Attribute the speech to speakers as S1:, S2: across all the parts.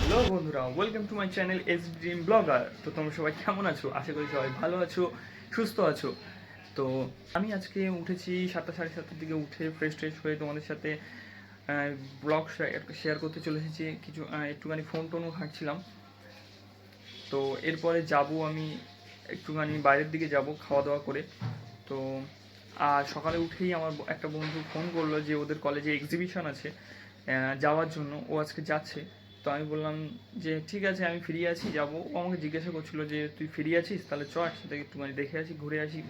S1: Hello বন্ধুরা welcome to my channel S dream blogger তো তোমরা সবাই কেমন আছো? আশা করি সবাই ভালো আছো, সুস্থ আছো। তো আমি আজকে উঠেছি সাতটা সাড়ে সাতটার দিকে উঠে ফ্রেশ ট্রেশ হয়ে তোমাদের সাথে ব্লগ শেয়ার করতে চলে এসেছি। কিছু একটুখানি ফোন টোনও ঘাঁটছিলাম। তো এরপরে যাব আমি একটুখানি বাইরের দিকে যাব খাওয়া দাওয়া করে। তো আর সকালে উঠেই আমার একটা বন্ধু ফোন করল যে ওদের কলেজে এক্সিবিশন আছে। যাওয়ার জন্য। ও আজকে যাচ্ছে। তো আমি বললাম যে, ঠিক আছে, আমি ফ্রি আছি, যাব। ও আমাকে জিজ্ঞাসা করছিল যে, তুই ফ্রি আছিস? তাহলে চ, একসাথে একটুখানি দেখে আসি, ঘুরে আসি।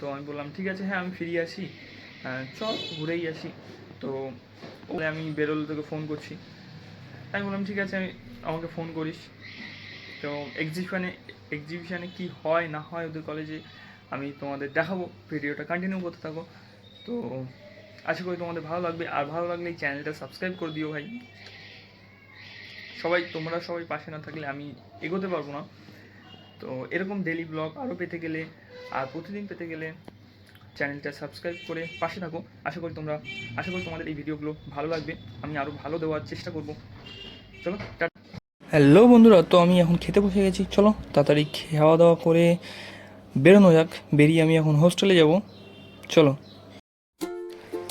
S1: তো আমি বললাম, ঠিক আছে হ্যাঁ আমি ফ্রি আছি। চল ঘুরেই আসি। তো ওলে আমি বেরোলে তোকে ফোন করছি। আমি বললাম, ঠিক আছে, আমি, আমাকে ফোন করিস। তো এক্সিবিশনে এক্সিবিশানে কি হয়, না হয়, ওদের কলেজে আমি তোমাদের দেখাবো। ভিডিওটা কন্টিনিউ করতে থাকো। তো আশা করি তোমাদের ভালো লাগবে। আর ভালো লাগলে চ্যানেলটা সাবস্ক্রাইব করে দিও ভাই। সবাই, তোমরা সবাই পাশে না থাকলে আমি এগোতে পারব না। তো এরকম ডেলি ব্লগ আরও পেতে গেলে, আর প্রতিদিন পেতে গেলে চ্যানেলটা সাবস্ক্রাইব করে পাশে থাকো। আশা করি তোমরা, আশা করি তোমাদের এই ভিডিওগুলো ভালো লাগবে। আমি আরও ভালো দেওয়ার চেষ্টা করব। চলো হ্যালো বন্ধুরা, তো আমি এখন খেতে বসে গেছি। চলো, তাড়াতাড়ি খাওয়া দাওয়া করে বেরোনো যাক। বেরিয়ে আমি এখন হোস্টেলে যাব। চলো।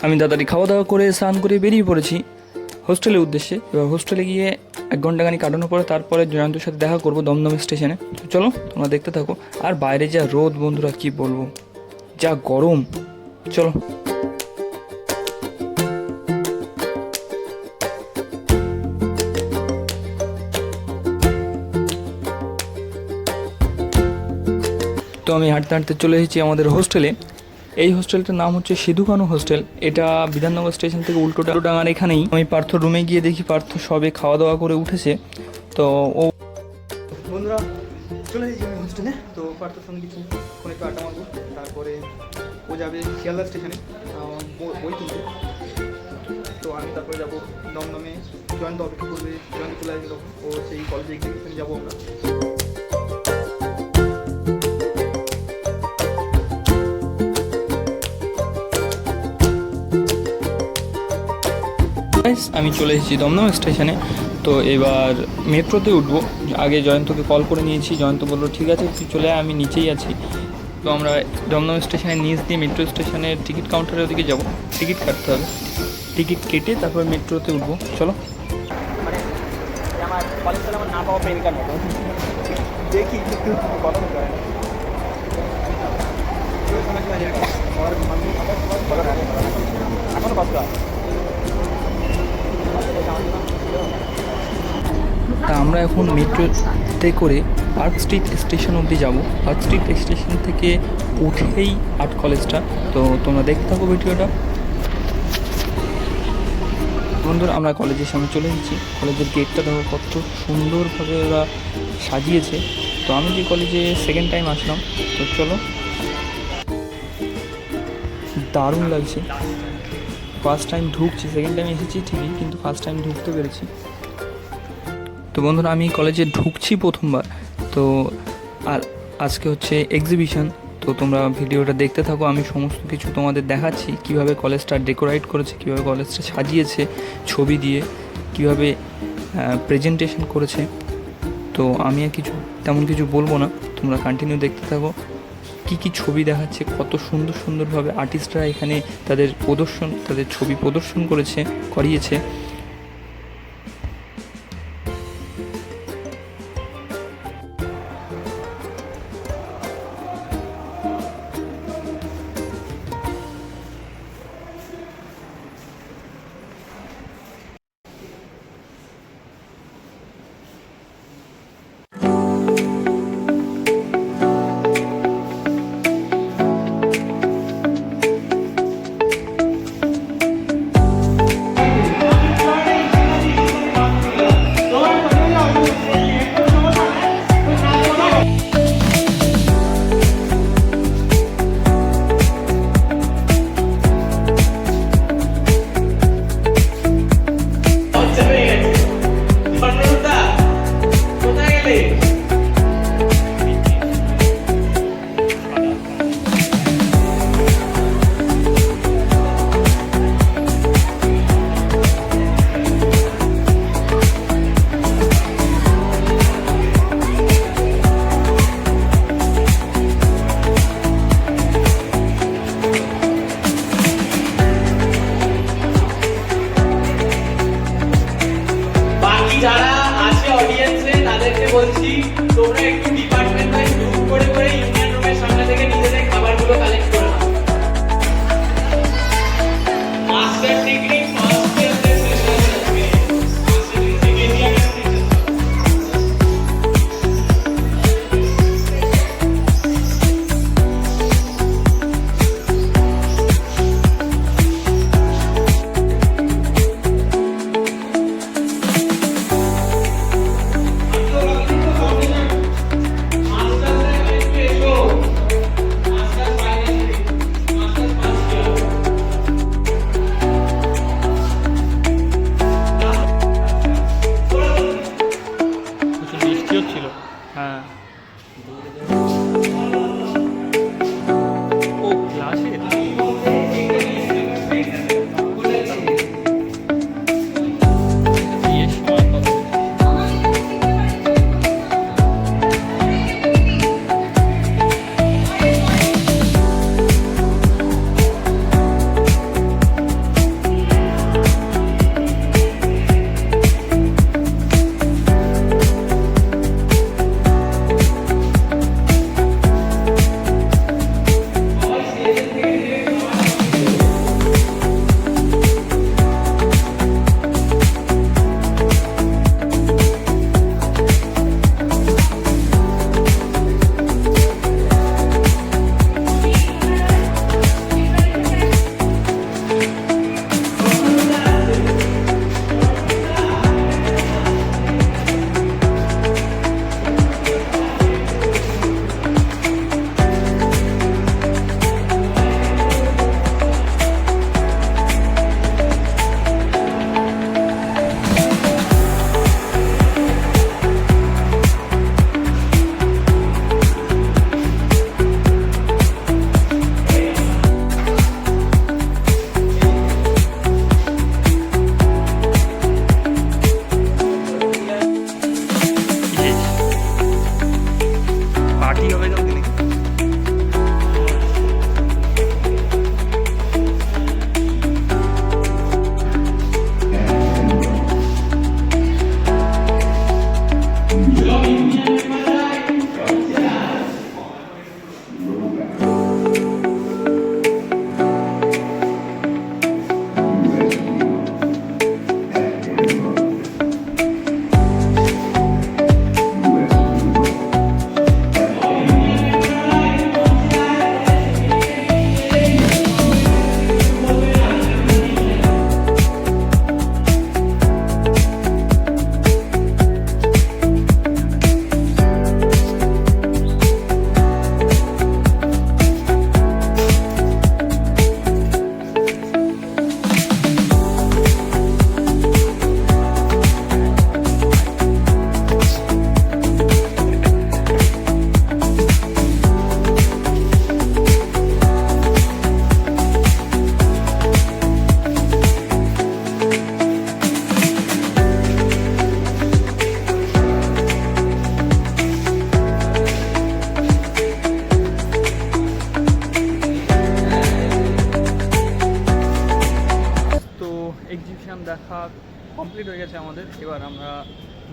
S1: আমি তাড়াতাড়ি খাওয়া দাওয়া করে, স্নান করে বেরিয়ে পড়েছি। হোস্টেলের উদ্দেশ্যে। এবার হোস্টেলে গিয়ে এক ঘণ্টা খানি কাটানোর পরে তারপরে জয়ন্তর সাথে দেখা করব দমদম স্টেশনে। তো চলো, তোমরা দেখতে থাকো। আর বাইরে যা রোদ বন্ধুরা, কি বলব? যা গরম। চলো। তো আমি হাঁটতে হাঁটতে চলে এসেছি আমাদের হোস্টেলে। এই হোস্টেলটার নাম হচ্ছে সিধুকানু হোস্টেল। এটা বিধাননগর স্টেশন থেকে উল্টো ডাঙার এখানেই। আমি পার্থ রুমে গিয়ে দেখি পার্থ সবে খাওয়া দাওয়া করে উঠেছে। তো ও বন্ধুরা চলে আমি হোস্টেলে। তো পার্থর সঙ্গে কিছু ফোনে একটু আড্ডা মারবো। তারপরে ও যাবে শিয়ালদা স্টেশনে বই- কিনতে। তো আমি তারপরে যাব দমদমে। জয়ন্ত অপেক্ষা করবে জয়ন্ত চলে আসবে ও সেই কলেজে এক্সিবিশন যাব আমরা। আমি চলে এসেছি দমদম স্টেশনে। তো এবার মেট্রোতে উঠবো। আগে জয়ন্তকে কল করে নিয়েছি। জয়ন্ত বলল ঠিক আছে তুই চলে আমি নিচেই আছি। তো আমরা দমদম স্টেশনের নিচ দিয়ে মেট্রো স্টেশনের টিকিট কাউন্টারের ওদিকে যাব। টিকিট কাটতে হবে। টিকিট কেটে তারপর মেট্রোতে উঠবো। চলো।
S2: মানে আমার কলেজ সালে আমার না পাওয়া প্রেমিকার মতো দেখি কিন্তু কথা বলতে হয় এখনও কষ্ট হয়
S1: তা আমরা এখন মেট্রোতে করে পার্ক স্ট্রিট স্টেশন অবধি যাব। পার্ক স্ট্রিট স্টেশন থেকে উঠেই আর্ট কলেজটা। তো তোমরা দেখতে থাকো ভিডিওটা। বন্ধুরা, আমরা কলেজের সামনে চলে এসেছি। কলেজের গেটটা দেখো কত সুন্দরভাবে ওরা সাজিয়েছে। তো আমি যে কলেজে সেকেন্ড টাইম আসলাম। তো চলো। দারুণ লাগছে। ফার্স্ট টাইম ঢুকছি সেকেন্ড টাইম এসেছি ঠিকই, কিন্তু ফার্স্ট টাইম ঢুকতে পেরেছি। তো বন্ধুরা, আমি কলেজে ঢুকছি প্রথমবার, তো আর আজকে হচ্ছে এক্সিবিশন তো তোমরা ভিডিওটা দেখতে থাকো, আমি সমস্ত কিছু তোমাদের দেখাচ্ছি, কীভাবে কলেজটা ডেকোরেট করেছে, কীভাবে কলেজটা সাজিয়েছে, ছবি দিয়ে, কীভাবে প্রেজেন্টেশন করেছে। তো আমি আর কিছু, তেমন কিছু বলব না, তোমরা কন্টিনিউ দেখতে থাকো। কি কি ছবি দেখাচ্ছে, কত সুন্দর সুন্দরভাবে আর্টিস্টরা এখানে তাদের প্রদর্শন, তাদের ছবি প্রদর্শন করেছে, করিয়েছে। বলছি তোমরা একটু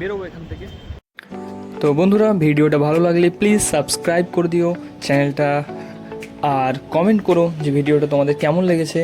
S1: বেরোবো এখান থেকে। তো বন্ধুরা, ভিডিওটা ভালো লাগলে প্লিজ সাবস্ক্রাইব করে দিও চ্যানেলটা আর কমেন্ট করো যে ভিডিওটা তোমাদের কেমন লেগেছে।